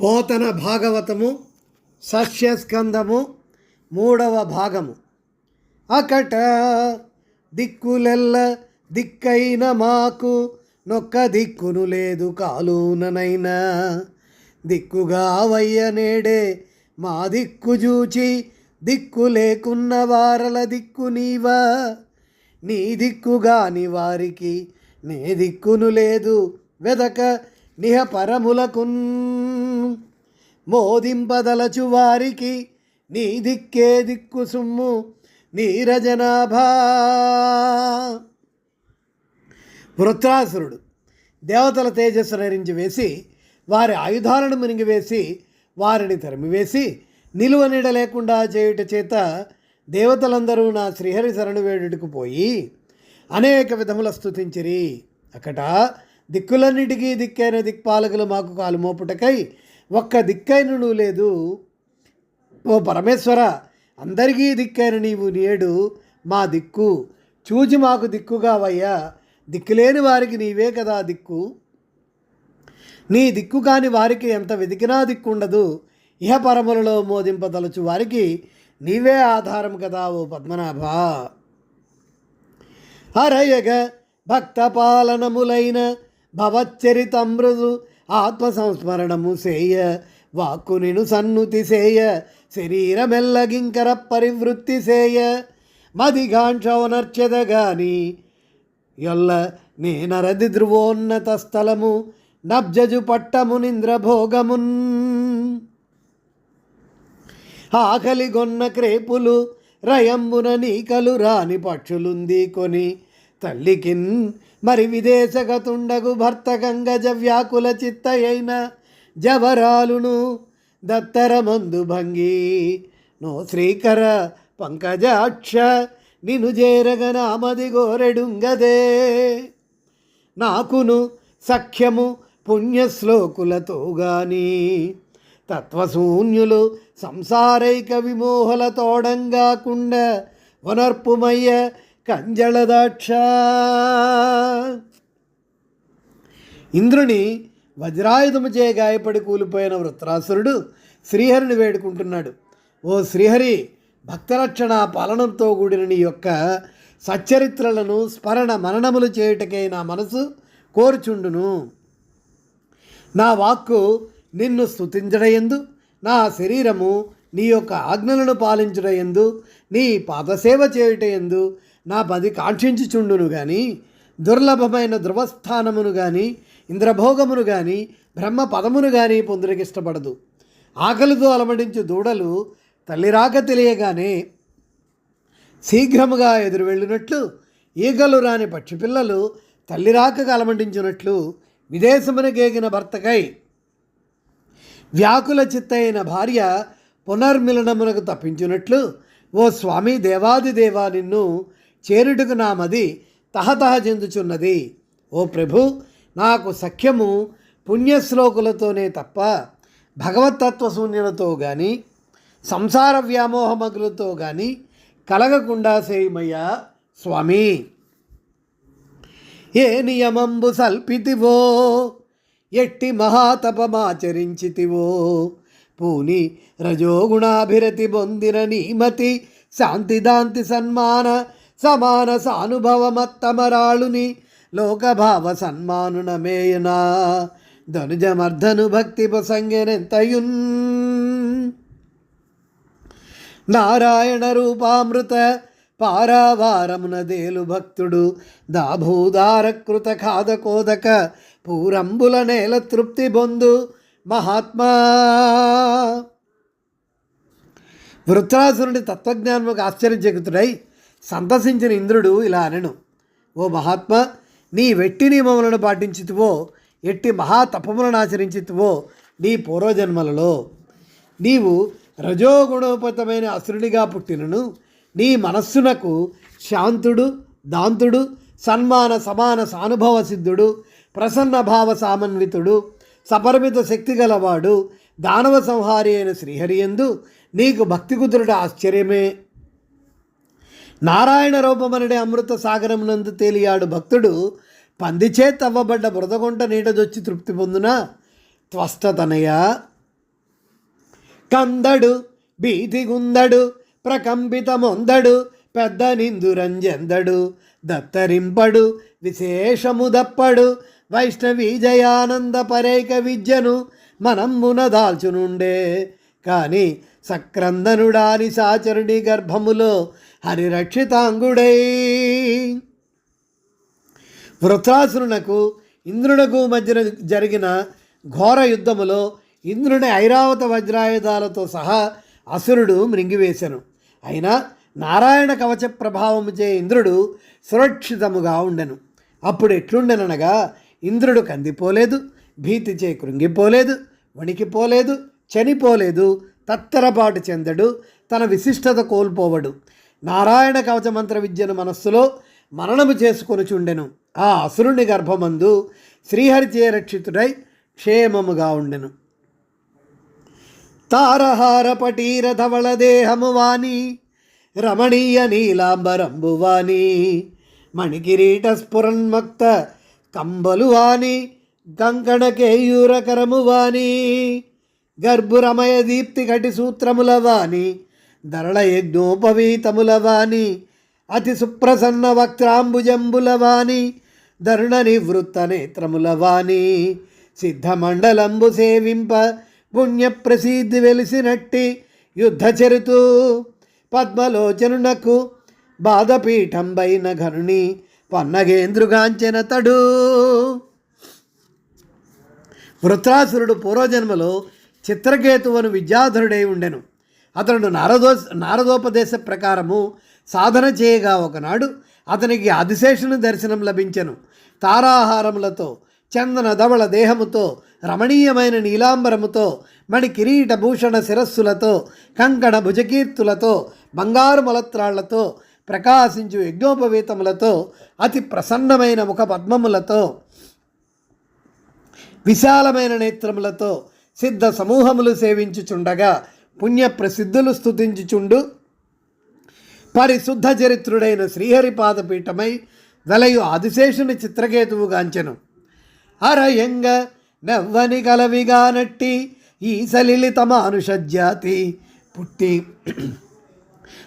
పోతన భాగవతము సస్యస్కందము మూడవ భాగము. అకట దిక్కులెల్ల దిక్కైన మాకు నొక్క దిక్కును లేదు కాలుననైనా. దిక్కుగా వయ్య నేడే మా దిక్కు చూచి దిక్కు లేకున్న వారల దిక్కు నీవా. నీ దిక్కుగాని వారికి నే దిక్కును లేదు వెదక నిహ పరములకున్ మోదింపదలచు వారికి నీ దిక్కే దిక్కు సుమ్ము నీరజనాభా. వృత్రాసురుడు దేవతల తేజస్సు నరించి వేసి వారి ఆయుధాలను మునిగివేసి వారిని తరిమివేసి నిలువ నీడ లేకుండా చేయుట చేత దేవతలందరూ నా శ్రీహరి శరణు వేడుటకు పోయి అనేక విధముల స్థుతించిరి అక్కడ దిక్కులన్నిటికీ దిక్కైన దిక్పాలకులు మాకు కాలు మోపుటకై ఒక్క దిక్కైనను లేదు. ఓ పరమేశ్వర అందరికీ దిక్కైన నీవు నేడు మా దిక్కు. చూచి మాకు దిక్కుగా వయ్యా దిక్కులేని వారికి నీవే కదా దిక్కు. నీ దిక్కు కాని వారికి ఎంత వెతికినా దిక్కుండదు. ఇహ పరములలో మోదింపదలుచు వారికి నీవే ఆధారం కదా ఓ పద్మనాభ. హరయగ భక్త పాలనములైన భవచ్చరితమృదు ఆత్మ సంస్మరణము సేయ వాక్కునిను సన్నుతి సేయ. శరీరమెల్లగింకర పరివృత్తి సేయ. మదిగాంక్షవనర్చెదగాని యొల్ల నేనరది ధ్రువోన్నత స్థలము నబ్జజు పట్టమునింద్రభోగమున్ ఆకలిగొన్న క్రేపులు రయంబున నీకలు రాని పక్షులుంది కొని తల్లికిన్ మరి విదేశగతుండగు భర్త గంగజ వ్యాకుల చిత్తయైన జవరాలును దత్తరమందు భంగి నో శ్రీకర పంకజాక్ష నిను చేరగన అమది గోరెడుంగదే. నాకును సఖ్యము పుణ్యశ్లోకులతో గాని తత్వశూన్యులు సంసారైక విమోహల తోడంగాకుండా వనర్పుమయ్య కంజళదాక్ష. ఇంద్రుని వజ్రాయుధముచే గాయపడి కూలిపోయిన వృత్రాసురుడు శ్రీహరిని వేడుకుంటున్నాడు. ఓ శ్రీహరి భక్తరక్షణ పాలనంతో కూడిన నీ యొక్క సచ్చరిత్రలను స్మరణ మననములు చేయుటకై నా మనసు కోరుచుండును. నా వాక్కు నిన్ను స్థుతించడయందు నా శరీరము నీ యొక్క ఆజ్ఞలను పాలించడయందు నీ పాదసేవ చేయుటయందు నా పది కాంక్షించుచుండును గాని దుర్లభమైన ధ్రువస్థానమును గాని ఇంద్రభోగమును గాని బ్రహ్మ పదమును గాని పొందుటకి ఇష్టపడదు. ఆకలితో అలమడించు దూడలు తల్లిరాక తెలియగానే శీఘ్రముగా ఎదురు వెళ్ళినట్లు ఈగలు రాని పక్షిపిల్లలు తల్లిరాకగా అలమటించినట్లు విదేశమునకేగిన భర్తకై వ్యాకుల చిత్తైన భార్య పునర్మిలనమునకు తప్పించినట్లు ఓ స్వామి దేవాది దేవా నిన్ను చేరుటకు నా మది తహతహ చెందుచున్నది. ఓ ప్రభు నాకు సఖ్యము పుణ్యశ్లోకులతోనే తప్ప భగవత్తత్వశూన్యులతో కానీ సంసార వ్యామోహమగులతో కానీ కలగకుండా సేయమయ్యా స్వామి. ఏ నియమంబు సల్పితివో ఎట్టి మహాతపమాచరించితివో పూని రజోగుణాభిరతి పొందిన నీమతి శాంతిదాంతి సన్మాన సమాన సానుభవమత్తమరాళుని లోకభావ సన్మానునమేయునా ధనుజమర్ధను భక్తి ప్రసంగెనెంతయున్? నారాయణ రూపామృత పారావారమున దేలు భక్తుడు. దాభూదారకృత ఖాదకోదక పూరంబుల నేల తృప్తి బొందు మహాత్మా. వృత్రాసురుడి తత్వజ్ఞానముకు ఆశ్చర్యజగతుడై సంతసించిన ఇంద్రుడు ఇలా అనను ఓ మహాత్మా నీ వెట్టి నియమములను పాటించితువో ఎట్టి మహాతపములను ఆచరించితువో నీ పూర్వజన్మలలో. నీవు రజోగుణోపతమైన అసురుడిగా పుట్టినను నీ మనస్సునకు శాంతుడు దాంతుడు సన్మాన సమాన సానుభవ సిద్ధుడు ప్రసన్న భావ సామన్వితుడు సపరిమిత శక్తి గలవాడు దానవ సంహారి అయిన శ్రీహరియందు నీకు భక్తి కుదురుడు ఆశ్చర్యమే. నారాయణ రూపమనడే అమృత సాగరమునందు తేలియాడు భక్తుడు. పందిచే తవ్వబడ్డ బురదగుంట నీడదొచ్చి తృప్తి పొందున? త్వష్టతనయ కందడు బీతిగుందడు ప్రకంపితమొందడు పెద్ద నిందురంజందడు దత్తరింపడు విశేషము దప్పడు వైష్ణవి జయానంద పరేక విద్యను మనం దాల్చునుండే. కానీ సక్రందనుడాని సాచరుడి గర్భములో హరిరక్షితాంగుడై. వృత్రాసురునకు ఇంద్రునకు మధ్యన జరిగిన ఘోర యుద్ధములో ఇంద్రుని ఐరావత వజ్రాయుధాలతో సహా అసురుడు మృంగివేశను. అయినా నారాయణ కవచ ప్రభావముచే ఇంద్రుడు సురక్షితముగా ఉండెను. అప్పుడు ఎట్లుండెననగా ఇంద్రుడు కందిపోలేదు భీతిచే కృంగిపోలేదు వణికిపోలేదు చనిపోలేదు తత్తరపాటు చెందడు తన విశిష్టత కోల్పోవడు. నారాయణ కవచ మంత్ర విద్యను మనస్సులో మననము చేసుకొని చుండెను. ఆ అసురుని గర్భమందు శ్రీహరిచే రక్షితుడై క్షేమముగా ఉండెను. తారహార పటీర ధవళ దేహము వాణి రమణీయ నీలాంబరంబు వాణి మణికిరీట స్ఫురన్మక్త కంబలు వాణి కంకణకేయూరకరము వాణి గర్భురమయ దీప్తి కటి సూత్రముల వాణి ధరళ యజ్ఞోపవీతముల వాణి అతి సుప్రసన్న వక్త్రాంబుజంబుల వాణి దరుణ నివృత్త నేత్రముల వాణి సిద్ధమండలంబు సేవింప పుణ్య ప్రసిద్ధి వెలిసినట్టి యుద్ధ చరితు పద్మలోచనునకు బాధపీఠంబైన ఘనుని పన్నగేంద్రుగాంచెన తడు. వృత్రాసురుడు పూర్వజన్మలో చిత్రకేతువును విద్యాధరుడై ఉండెను. అతడు నారదో నారదోపదేశ ప్రకారము సాధన చేయగా ఒకనాడు అతనికి అధిశేషుని దర్శనం లభించెను. తారాహారములతో చందన ధవళ దేహముతో రమణీయమైన నీలాంబరముతో మణి కిరీట భూషణ శిరస్సులతో కంకణ భుజకీర్తులతో బంగారు మొలత్రాళ్ళతో ప్రకాశించు యజ్ఞోపవీతములతో అతి ప్రసన్నమైన ముఖ పద్మములతో విశాలమైన నేత్రములతో సిద్ధ సమూహములు సేవించుచుండగా పుణ్య ప్రసిద్ధులు స్థుతించుచుండు పరిశుద్ధ చరిత్రుడైన శ్రీహరి పాదపీఠమై వెలయు ఆదిశేషుని చిత్రకేతువుగాంచెను అరయంగ నవ్వని కలవిగా నట్టి ఈ సలిలిత మానుషజ్జాతి పుట్టి.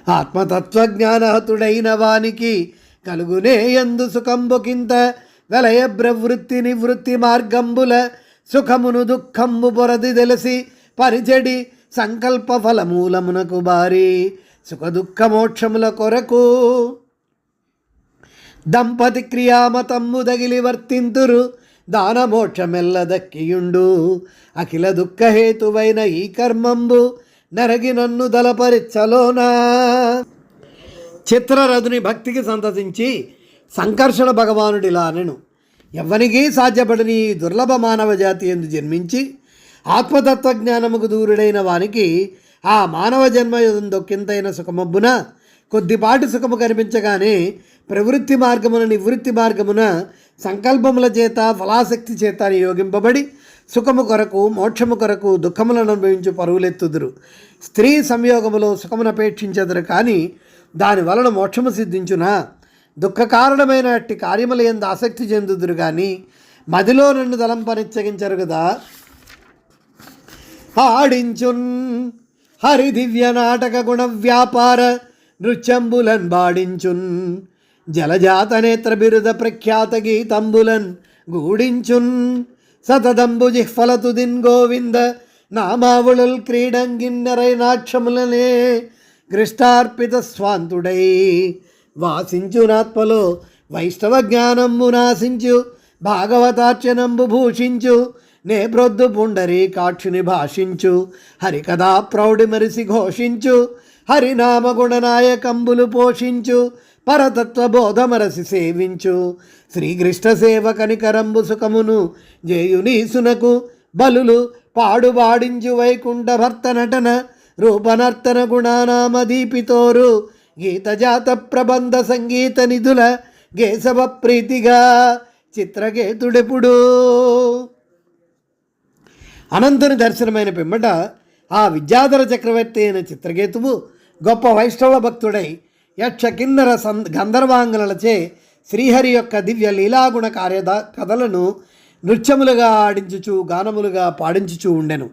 ఆత్మతత్వజ్ఞానహతుడైన వానికి కలుగునే ఎందు సుఖంబుకింత వెలయ ప్రవృత్తి నివృత్తి మార్గంబుల సుఖమును దుఃఖము పొరది తెలిసి పరిచెడి సంకల్ప ఫలమూలమునకు బారి సుఖ మోక్షముల కొరకు దంపతి క్రియామతమ్ము దగిలి వర్తింతురు దానమోక్షమెల్ల దక్కియుండు అఖిల దుఃఖహేతువైన ఈ కర్మంబు నరగి నన్ను దలపరిచ్చలోనా చిత్రరథుని భక్తికి సంతసించి సంకర్షణ భగవానుడిలా అనెను ఎవ్వనికీ సాధ్యపడని దుర్లభ మానవ జాతి ఎందు జన్మించి ఆత్మతత్వజ్ఞానముకు దూరుడైన వానికి ఆ మానవ జన్మ దొక్కింతైన సుఖమబ్బున కొద్దిపాటి సుఖము కనిపించగానే ప్రవృత్తి మార్గమున నివృత్తి మార్గమున సంకల్పముల చేత ఫలాసక్తి చేత నియోగింపబడి సుఖము కొరకు మోక్షము కొరకు దుఃఖములను అనుభవించు పరువులెత్తుదురు. స్త్రీ సంయోగములో సుఖమునపేక్షించదురు కానీ దాని వలన మోక్షము సిద్ధించునా? దుఃఖకారణమైన అట్టి కార్యముల ఎందు ఆసక్తి చెందుదురు కానీ మదిలో నన్ను తలంపనిచ్చగించరు కదా ఆడించున్ హరి దివ్య నాటక గుణ వ్యాపార నృత్యంబులన్ బాడించున్ జలజాత నేత్ర బిరుద ప్రఖ్యాత గీతంబులన్ గూడించున్ సతదంబు జిహ్ఫలతు దిన్ గోవింద నామావుళల్ క్రీడంగిన్నరై నాక్షములనే కృష్టార్పిత స్వాంతుడై వాసించునాత్మలో వైష్ణవ జ్ఞానంబు నాశించు భాగవతార్చనంబు భూషించు నే బ్రొద్దు పుండరి కాక్షుని భాషించు హరికథా ప్రౌఢి మరిసి ఘోషించు హరినామ గుణనాయకంబులు పోషించు పరతత్వ బోధమరసి సేవించు శ్రీకృష్ణ సేవ కనికరంబు సుఖమును జేయునీసునకు బలులు పాడుబాడించు వైకుంఠ భర్త నటన రూపనర్తన గుణానామ దీపితోరు గీతజాత ప్రబంధ సంగీత నిధుల గేశవ ప్రీతిగా చిత్రకేతుడెప్పుడు? అనంతుని దర్శనమైన పిమ్మట ఆ విద్యాధర చక్రవర్తి అయిన చిత్రకేతువు గొప్ప వైష్ణవ భక్తుడై యక్ష కిన్నర సం గంధర్వాంగులచే శ్రీహరి యొక్క దివ్య లీలాగుణ కార్యద కథలను నృత్యములుగా ఆడించుచు గానములుగా పాడించుచు ఉండెను.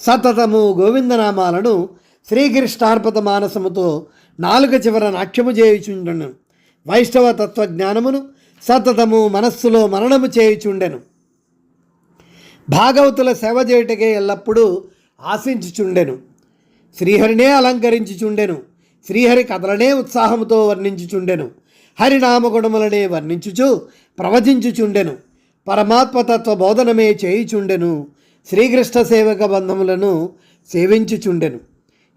సతతము గోవిందనామాలను శ్రీకృష్ణార్పత మానసముతో నాలుక చివర నాట్యము చేయుచుండెను. వైష్ణవ తత్వజ్ఞానమును సతతము మనస్సులో మరణము చేయుచుండెను. భాగవతుల సేవ చేయుటకే ఎల్లప్పుడూ ఆశించుచుండెను. శ్రీహరినే అలంకరించుచుండెను. శ్రీహరి కథలనే ఉత్సాహముతో వర్ణించుచుండెను. హరినామగుణములనే వర్ణించుచు ప్రవచించుచుండెను. పరమాత్మతత్వ బోధనమే చేయుచుండెను. శ్రీకృష్ణ సేవక బంధములను సేవించుచుండెను.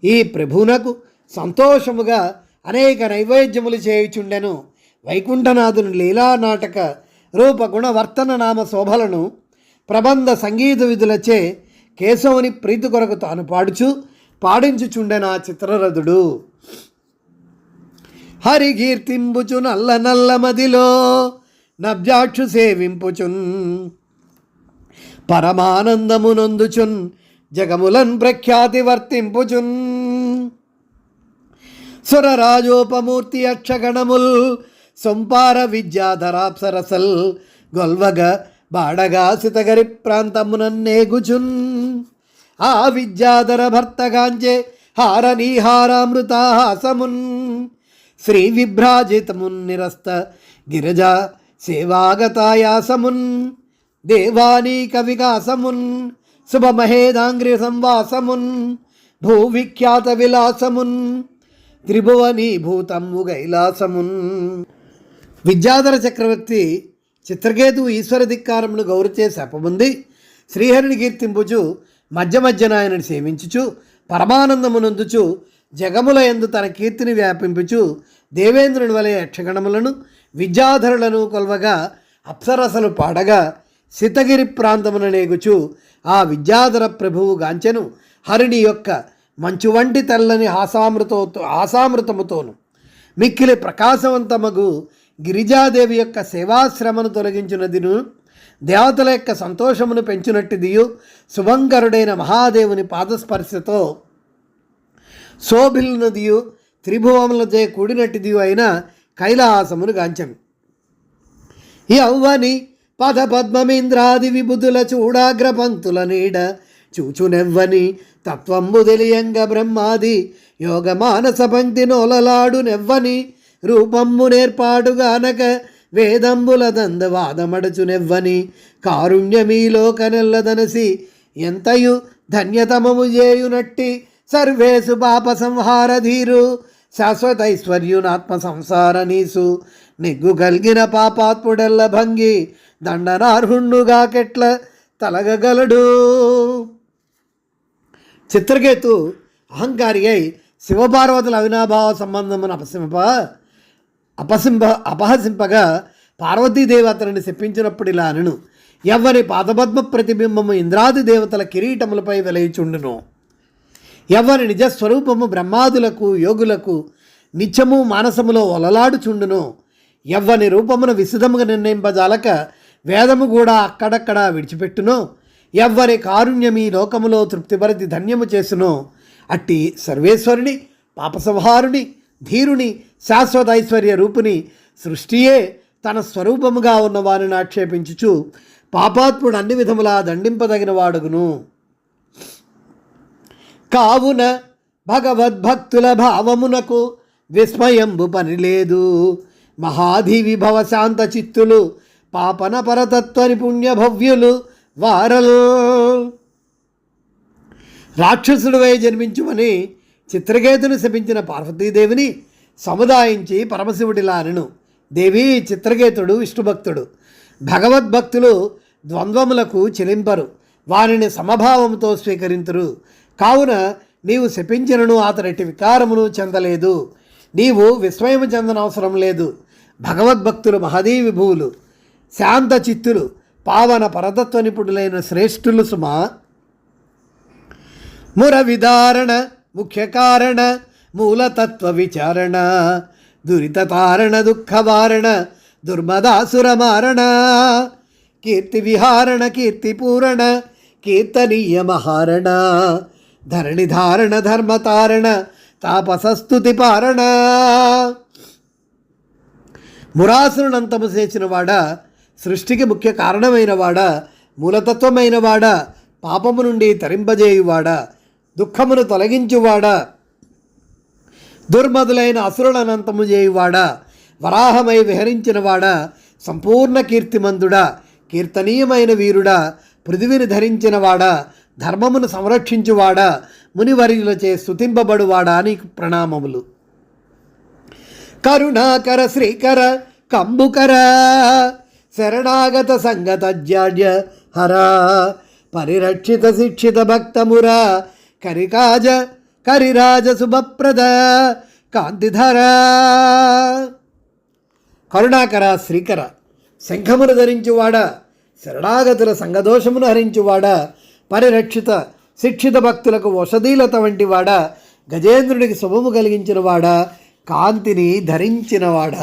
ఈ ప్రభువునకు సంతోషముగా అనేక నైవేద్యములు చేయుచుండెను. వైకుంఠనాథుని లీలా నాటక రూపగుణ వర్తన నామ శోభలను ప్రబంధ సంగీత విధులచే కేశవుని ప్రీతి కొరకు తాను పాడుచు పాడించుచుండెన ఆ చిత్రరథుడు. హరి కీర్తింపుచు నల్ల నల్ల మదిలో నవ్యాక్షు సేవింపుచున్. పరమానందమునందుచున్ జగములన్ ప్రఖ్యాతి వర్తింపుచున్. సురరాజోపమూర్తి అక్షగణముల్ సొంపార విద్యాధరాప్సరసల్ గొల్వగ బాడగా సితగరి ప్రాంతమునన్నేగుచున్. ఆ విద్యాధర భర్తగాంచే హారనీహారామృతాహాసమున్. శ్రీ విభ్రాజితమున్ నిరస్త గిరిజా సేవాగతాయాసమున్. దేవానీక వికాసమున్ శుభమహేదాంగ్రి సంవాసమున్ భూవిఖ్యాత విలాసమున్ త్రిభువనీ భూతము గైలాసమున్ విద్యాధర చక్రవర్తి చిత్రకేతు ఈశ్వర ధిక్కారమును గౌరచే శాపముంది శ్రీహరిని కీర్తింపుచు మధ్య మధ్యన ఆయనను సేవించుచు పరమానందమునందుచు జగముల ఎందు తన కీర్తిని వ్యాపింపుచు దేవేంద్రుని వలె యక్షగణములను విద్యాధరులను కొల్వగా అప్సరసలు పాడగా సితగిరి ప్రాంతమున నేగుచు ఆ విద్యాధర ప్రభువు గాంచెను హరిణి యొక్క మంచు వంటి తెల్లని హాసామృతో హాసామృతముతోను మిక్కిలి ప్రకాశవంతమగు గిరిజాదేవి యొక్క సేవాశ్రమను తొలగించినదిను దేవతల యొక్క సంతోషమును పెంచినట్టుదియు శుభంకరుడైన మహాదేవుని పాదస్పర్శతో శోభిల్నదియు త్రిభువములచే కూడినట్టుదియు అయిన కైలాసమును గాంచమి అవ్వని పద పద్మమేంద్రాది విబుధుల చూడాగ్ర పంక్తుల నీడ చూచునెవ్వని తత్వంబు తెలియంగ బ్రహ్మాది యోగ మానస పంక్తి నోలలాడు నెవ్వని రూపంబు నేర్పాటుగానక వేదంబుల దందవాదమడచునెవ్వని నెవ్వని కారుణ్యమీలోకనెల్లదనసి ఎంతయు ధన్యతమము చేయునట్టి సర్వేసు పాప సంహార ధీరు శాశ్వతైశ్వర్యునాత్మ సంసార నీసు నిగ్గు కలిగిన పాపాత్ముడెల్ల భంగి దండనార్హుణ్ణుగా కెట్ల తలగగలడు. చిత్రకేతు అహంకారి అయి శివపార్వతుల అవినాభావ సంబంధమును అపసింప అపసింప అపహసింపగా పార్వతీదేవి అతనిని శప్పించినప్పుడు ఇలా అనను ఎవ్వరి పాదపద్మ ప్రతిబింబము ఇంద్రాది దేవతల కిరీటములపై వెలయిచుండును. ఎవరి నిజస్వరూపము బ్రహ్మాదులకు యోగులకు నిత్యము మానసములో ఒలలాడుచుండును ఎవ్వని రూపమును విశదముగా నిర్ణయింపజాలక వేదము కూడా అక్కడక్కడ విడిచిపెట్టును. ఎవ్వరి కారుణ్యమి లోకములో తృప్తిపరచి ధన్యము చేసును అట్టి సర్వేశ్వరుని పాపసంహారుని ధీరుని శాశ్వత ఐశ్వర్య రూపుని సృష్టియే తన స్వరూపముగా ఉన్న వారిని ఆక్షేపించుచు పాపాత్ముడు అన్ని విధములా దండింపదగిన వాడుగును కావున భగవద్భక్తుల భావమునకు విస్మయంబు పనిలేదు మహాధి విభవ శాంత చిత్తులు పాపన పరతత్వని పుణ్య భవ్యులు వారలు. రాక్షసుడివై జన్మించుమని చిత్రకేతును శపించిన పార్వతీదేవిని సముదాయించి పరమశివుడిలా అనను. దేవి చిత్రకేతుడు విష్ణుభక్తుడు. భగవద్భక్తులు ద్వంద్వములకు చెలింపరు. వారిని సమభావంతో స్వీకరింతురు. కావున నీవు శపించినను అతనిటి వికారమును చెందలేదు. నీవు విస్మయము చెందనవసరం లేదు. భగవద్భక్తులు మహదీ విభువులు శాంత చిత్తులు పావన పరతత్వ నిపుణులైన శ్రేష్ఠులు సుమా. ముర విధారణ ముఖ్య కారణ మూలతత్వ విచారణ దురిత తారణ దుఃఖవారణ దుర్మదాసుర మారణ కీర్తి విహారణ కీర్తి పూరణ కీర్తనీయ మహారణ ధరణి ధారణ ధర్మతారణ తాపసస్తుతి పారణ మురాసురునంతము చేసిన వాడ సృష్టికి ముఖ్య కారణమైనవాడా మూలతత్వమైనవాడా పాపము నుండి తరింపజేయువాడా దుఃఖమును తొలగించువాడా దుర్మదులైన అసురులనంతము చేయువాడా వరాహమై విహరించినవాడా సంపూర్ణ కీర్తిమంతుడా కీర్తనీయమైన వీరుడా పృథివిని ధరించినవాడా ధర్మమును సంరక్షించువాడా మునివర్యులచే స్తుతింపబడువాడా అని ప్రణామములు. కరుణాకర శ్రీకర కంబుకర శరణాగత సంగత జాడ్య హరా పరిరక్షిత శిక్షిత భక్తమురా కరికాజ కరిరాజ శుభప్రద కాంతిధర. కరుణాకర శ్రీకర శంఖమును ధరించువాడ శరణాగతుల సంగదోషమును హరించువాడ పరిరక్షిత శిక్షిత భక్తులకు వసదీలత వంటివాడ గజేంద్రుడికి శుభము కలిగించినవాడ కాంతిని ధరించినవాడా.